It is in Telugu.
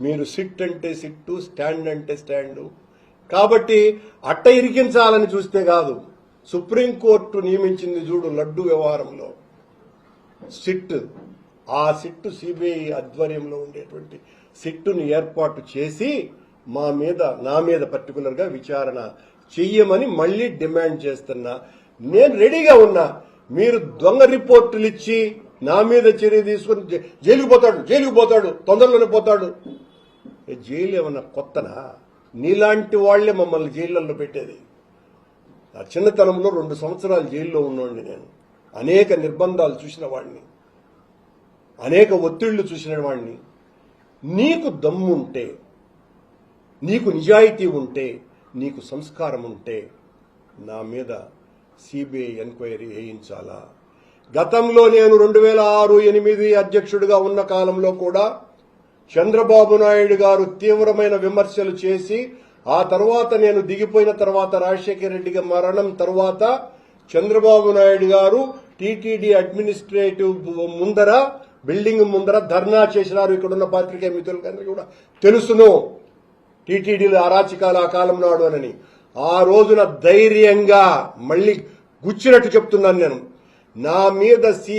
మీరు సిట్ అంటే సిట్టు స్టాండ్ అంటే స్టాండు. కాబట్టి అట్ట ఇరికించాలని చూస్తే కాదు. సుప్రీంకోర్టు నియమించింది చూడు లడ్డు వ్యవహారంలో. సిట్ ఆ సిట్టు సిబిఐ ఆధ్వర్యంలో ఉండేటువంటి సిట్టును ఏర్పాటు చేసి మా మీద నా మీద పర్టికులర్గా విచారణ చెయ్యమని మళ్ళీ డిమాండ్ చేస్తున్నా. నేను రెడీగా ఉన్నా. మీరు దొంగ రిపోర్టులు ఇచ్చి నా మీద చర్య తీసుకుని జైలుకు పోతాడు జైలుకు పోతాడు తొందరలోనే పోతాడు. జైలు ఏమన్నా కొత్తనా? నీలాంటి వాళ్ళే మమ్మల్ని జైళ్ళల్లో పెట్టేది. నా చిన్నతనంలో రెండు సంవత్సరాలు జైల్లో ఉన్నవాడిని నేను. అనేక నిర్బంధాలు చూసిన వాడిని. అనేక ఒత్తిళ్ళు చూసిన వాడిని. నీకు దమ్ముంటే నీకు నిజాయితీ ఉంటే నీకు సంస్కారం ఉంటే నా మీద సిబిఐ ఎంక్వైరీ వేయించాలా? గతంలో నేను రెండు వేల ఆరు ఎనిమిది అధ్యక్షుడిగా ఉన్న కాలంలో కూడా చంద్రబాబు నాయుడు గారు తీవ్రమైన విమర్శలు చేసి ఆ తర్వాత నేను దిగిపోయిన తర్వాత రాజశేఖర రెడ్డి మరణం తర్వాత చంద్రబాబు నాయుడు గారు టీటీడీ అడ్మినిస్ట్రేటివ్ ముందర బిల్డింగ్ ముందర ధర్నా చేసినారు. ఇక్కడున్న పాత్రికేయ మిత్రులకన్నా కూడా తెలుసును. టీటీడీలో అరాచకాలు ఆ కాలం నాడు అని ఆ రోజున ధైర్యంగా మళ్ళీ గుచ్చినట్టు చెప్తున్నాను నేను. నా మీద సి